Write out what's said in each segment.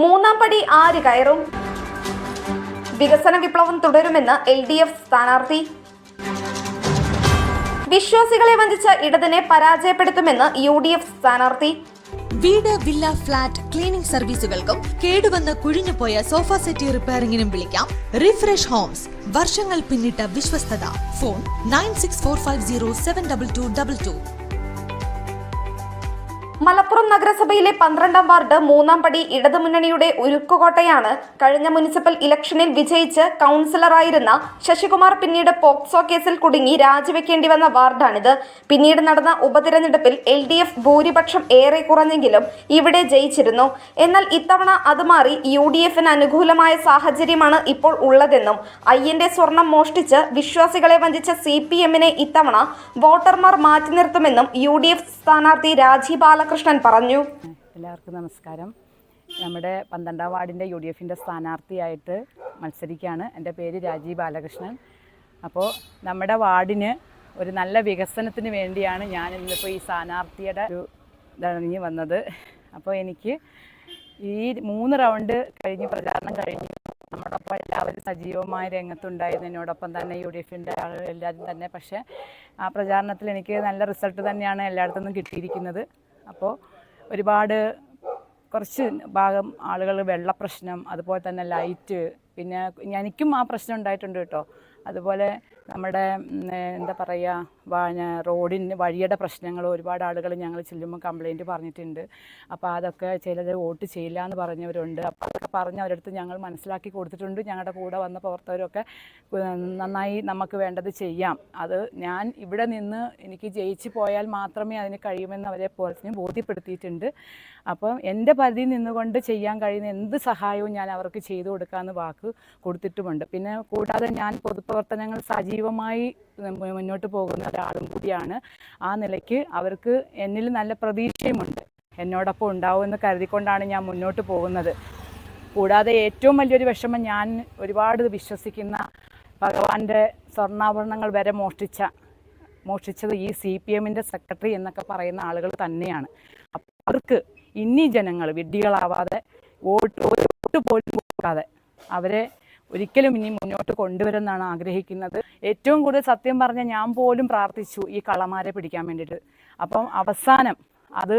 മൂന്നാം പടി ആര് കയറും? വികസന വിപ്ലവം തുടരുമെന്ന് എൽ ഡി എഫ് സ്ഥാനാർത്ഥി. വിശ്വാസികളെ വഞ്ചിച്ച ഇടതിനെ പരാജയപ്പെടുത്തുമെന്ന് യു ഡി എഫ് സ്ഥാനാർത്ഥി. വീട് വില്ല ഫ്ളാറ്റ് ക്ലീനിംഗ് സർവീസുകൾക്കും കേടുവന്ന് കുഴിഞ്ഞുപോയ സോഫ സെറ്റി റിപ്പയറിംഗിനും വിളിക്കാം. Refresh homes. വർഷങ്ങൾ പിന്നിട്ട വിശ്വസ്തത. Phone nine six four five zero seven double two double two. Malappuram നഗരസഭയിലെ പന്ത്രണ്ടാം വാർഡ് മൂന്നാം പടി ഇടതുമുന്നണിയുടെ ഉരുക്കുകോട്ടയാണ് കഴിഞ്ഞ മുനിസിപ്പൽ ഇലക്ഷനിൽ വിജയിച്ച് കൗൺസിലറായിരുന്ന ശശികുമാർ പിന്നീട് പോക്സോ കേസിൽ കുടുങ്ങി രാജിവെക്കേണ്ടി വന്ന വാർഡാണിത്. പിന്നീട് നടന്ന ഉപതിരഞ്ഞെടുപ്പിൽ എൽ ഡി എഫ് ഭൂരിപക്ഷം ഏറെ കുറഞ്ഞെങ്കിലും ഇവിടെ ജയിച്ചിരുന്നു. എന്നാൽ ഇത്തവണ അത് മാറി യു ഡി എഫിന് അനുകൂലമായ സാഹചര്യമാണ് ഇപ്പോൾ ഉള്ളതെന്നും അയ്യന്റെ സ്വർണം മോഷ്ടിച്ച് വിശ്വാസികളെ വഞ്ചിച്ച സി പി എമ്മിനെ ഇത്തവണ വോട്ടർമാർ മാറ്റി നിർത്തുമെന്നും യു ഡി എഫ് സ്ഥാനാർത്ഥി രാജീവ് പറഞ്ഞു. എല്ലാവർക്കും നമസ്കാരം. നമ്മുടെ പന്ത്രണ്ടാം വാർഡിന്റെ യു ഡി എഫിന്റെ സ്ഥാനാർത്ഥിയായിട്ട് മത്സരിക്കുകയാണ്. എന്റെ പേര് രാജീവ് ബാലകൃഷ്ണൻ. അപ്പോൾ നമ്മുടെ വാർഡിന് ഒരു നല്ല വികസനത്തിന് വേണ്ടിയാണ് ഞാൻ ഇന്നിപ്പോൾ ഈ സ്ഥാനാർത്ഥിയുടെ ഒരു ഇതറിഞ്ഞ് വന്നത്. അപ്പോൾ എനിക്ക് ഈ മൂന്ന് റൗണ്ട് കഴിഞ്ഞ് പ്രചാരണം കഴിഞ്ഞ് നമ്മോടൊപ്പം എല്ലാവരും സജീവമായ രംഗത്തുണ്ടായിരുന്നതിനോടൊപ്പം തന്നെ യു ഡി എഫിന്റെ എല്ലാവരും തന്നെ. പക്ഷേ ആ പ്രചാരണത്തിൽ എനിക്ക് നല്ല റിസൾട്ട് തന്നെയാണ് എല്ലായിടത്തുനിന്നും കിട്ടിയിരിക്കുന്നത്. അപ്പോൾ ഒരുപാട് കുറച്ച് ഭാഗം ആളുകൾ വെള്ളപ്രശ്നം അതുപോലെ തന്നെ ലൈറ്റ് പിന്നെ എനിക്കും ആ പ്രശ്നം ഉണ്ടായിട്ടുണ്ട് കേട്ടോ. അതുപോലെ നമ്മുടെ എന്താ പറയുക റോഡിന് വഴിയുടെ പ്രശ്നങ്ങൾ ഒരുപാട് ആളുകൾ ഞങ്ങൾ ചെല്ലുമ്പോൾ കംപ്ലൈന്റ് പറഞ്ഞിട്ടുണ്ട്. അപ്പോൾ അതൊക്കെ ചിലത് വോട്ട് ചെയ്യില്ല എന്ന് പറഞ്ഞവരുണ്ട്. അപ്പോൾ അതൊക്കെ പറഞ്ഞ് അവരടുത്ത് ഞങ്ങൾ മനസ്സിലാക്കി കൊടുത്തിട്ടുണ്ട്. ഞങ്ങളുടെ കൂടെ വന്ന പ്രവർത്തകരൊക്കെ നന്നായി നമുക്ക് വേണ്ടത് ചെയ്യാം. അത് ഞാൻ ഇവിടെ നിന്ന് എനിക്ക് ജയിച്ച് പോയാൽ മാത്രമേ അതിന് കഴിയുമെന്ന് അവരെ പറഞ്ഞ് ബോധ്യപ്പെടുത്തിയിട്ടുണ്ട്. അപ്പം എന്റെ പരിധി നിന്നുകൊണ്ട് ചെയ്യാൻ കഴിയുന്ന എന്ത് സഹായവും ഞാൻ അവർക്ക് ചെയ്തു കൊടുക്കാമെന്ന് വാക്ക് കൊടുത്തിട്ടുമുണ്ട്. പിന്നെ കൂടാതെ ഞാൻ പൊതുപ്രവർത്തനങ്ങൾ സജീവമായി മു- മുന്നോട്ട് പോകുന്ന ഒരാളും കൂടിയാണ്. ആ നിലയ്ക്ക് അവർക്ക് എന്നിൽ നല്ല പ്രതീക്ഷയുമുണ്ട്. എന്നോടൊപ്പം ഉണ്ടാവുമെന്ന് കരുതിക്കൊണ്ടാണ് ഞാൻ മുന്നോട്ട് പോകുന്നത്. കൂടാതെ ഏറ്റവും വലിയൊരു വിഷമം ഞാൻ ഒരുപാട് വിശ്വസിക്കുന്ന ഭഗവാന്റെ സ്വർണാഭരണങ്ങൾ വരെ മോഷ്ടിച്ച മോഷ്ടിച്ചത് ഈ സി പി എമ്മിന്റെ സെക്രട്ടറി എന്നൊക്കെ പറയുന്ന ആളുകൾ തന്നെയാണ്. അപ്പോൾ അവർക്ക് ഇനി ജനങ്ങൾ വിഡ്ഢികളാവാതെ വോട്ട് വോട്ട് പോലും കൊടുക്കാതെ അവരെ ഒരിക്കലും ഇനി മുന്നോട്ട് കൊണ്ടുവരുമെന്നാണ് ആഗ്രഹിക്കുന്നത്. ഏറ്റവും കൂടുതൽ സത്യം പറഞ്ഞാൽ ഞാൻ പോലും പ്രാർത്ഥിച്ചു ഈ കള്ളമാരെ പിടിക്കാൻ വേണ്ടിയിട്ട്. അപ്പം അവസാനം അത്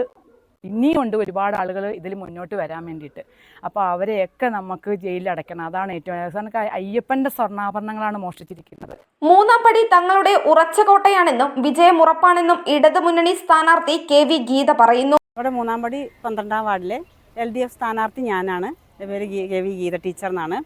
ഇനിയുണ്ട് ഒരുപാട് ആളുകൾ ഇതിൽ മുന്നോട്ട് വരാൻ വേണ്ടിയിട്ട്. അപ്പോൾ അവരെയൊക്കെ നമുക്ക് ജയിലിൽ അടയ്ക്കണം. അതാണ് ഏറ്റവും അവസാനം അയ്യപ്പന്റെ സ്വർണാഭരണങ്ങളാണ് മോഷ്ടിച്ചിരിക്കുന്നത്. മൂന്നാം പടി തങ്ങളുടെ ഉറച്ച കോട്ടയാണെന്നും വിജയം ഉറപ്പാണെന്നും ഇടതുമുന്നണി സ്ഥാനാർത്ഥി കെ വി ഗീത പറയുന്നു. ഇവിടെ മൂന്നാം പടി പന്ത്രണ്ടാം വാർഡിലെ എൽ ഡി എഫ് സ്ഥാനാർത്ഥി ഞാനാണ്. എന്റെ പേര് ഗീ കെ വി ഗീത ടീച്ചർ എന്നാണ്.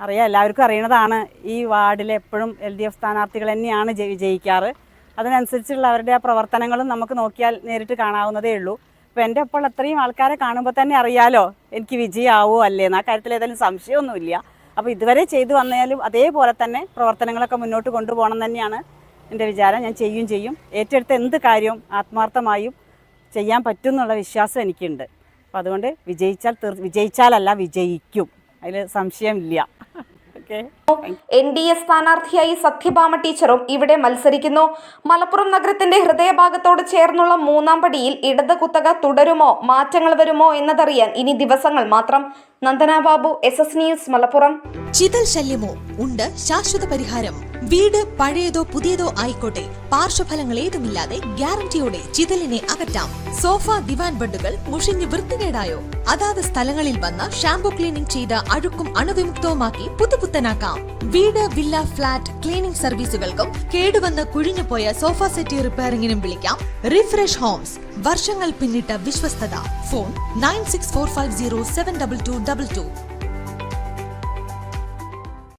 അറിയാം എല്ലാവർക്കും അറിയണതാണ്. ഈ വാർഡിൽ എപ്പോഴും എൽ ഡി എഫ് സ്ഥാനാർത്ഥികൾ തന്നെയാണ് ജയി- ജയിക്കാറ്. അതിനനുസരിച്ചുള്ള അവരുടെ ആ പ്രവർത്തനങ്ങളും നമുക്ക് നോക്കിയാൽ നേരിട്ട് കാണാവുന്നതേ ഉള്ളൂ. അപ്പോൾ എന്റെ അപ്പോൾ അത്രയും ആൾക്കാരെ കാണുമ്പോൾ തന്നെ അറിയാലോ എനിക്ക് വിജയമാവോ അല്ലേ എന്ന്. ആ കാര്യത്തിൽ ഏതായാലും സംശയമൊന്നുമില്ല. അപ്പോൾ ഇതുവരെ ചെയ്തു വന്നാലും അതേപോലെ തന്നെ പ്രവർത്തനങ്ങളൊക്കെ മുന്നോട്ട് കൊണ്ടുപോകണം തന്നെയാണ് എന്റെ വിചാരം. ഞാൻ ചെയ്യും ചെയ്യും. ഏറ്റെടുത്ത എന്ത് കാര്യവും ആത്മാർത്ഥമായും ചെയ്യാൻ പറ്റും എന്നുള്ള വിശ്വാസം എനിക്കുണ്ട്. അപ്പോൾ അതുകൊണ്ട് വിജയിച്ചാൽ തീർ വിജയിച്ചാലല്ല വിജയിക്കും. അതിൽ സംശയമില്ല. എൻ ഡി എ സ്ഥാനാർത്ഥിയായി സത്യഭാമ ടീച്ചറും ഇവിടെ മത്സരിക്കുന്നു. മലപ്പുറം നഗരത്തിന്റെ ഹൃദയഭാഗത്തോട് ചേർന്നുള്ള മൂന്നാം പടിയിൽ ഇടത് കുത്തക തുടരുമോ മാറ്റങ്ങൾ വരുമോ എന്നതറിയാൻ ഇനി ദിവസങ്ങൾ മാത്രം. Nandana Babu S S news Malappuram. ചിതൽ ശല്യമോ? ഉണ്ട് ശാശ്വത പരിഹാരം. വീട് പഴയതോ പുതിയതോ ആയിക്കോട്ടെ. പാർശ്വഫലങ്ങൾ ഏതുമില്ലാതെ ഗ്യാരണ്ടിയോടെ ചിതലിനെ അകറ്റാം. സോഫ ദിവാൻ ബെഡുകൾ മുഷിഞ്ഞ് വൃത്തികേടായോ? അതാത് സ്ഥലങ്ങളിൽ വന്ന ഷാംപൂ ക്ലീനിംഗ് ചെയ്ത് അഴുക്കും അണുവിമുക്തവുമാക്കി പുതുപുത്തനാക്കാം. വീട് വില്ല ഫ്ലാറ്റ് ക്ലീനിംഗ് സർവീസുകൾക്കും കേടുവന്ന് കുഴിഞ്ഞുപോയ സോഫ സെറ്റി റിപ്പയറിംഗിനും വിളിക്കാം. Refresh homes. വർഷങ്ങൾ പിന്നിട്ട വിശ്വസ്തത. Phone nine six four five zero seven double two double two.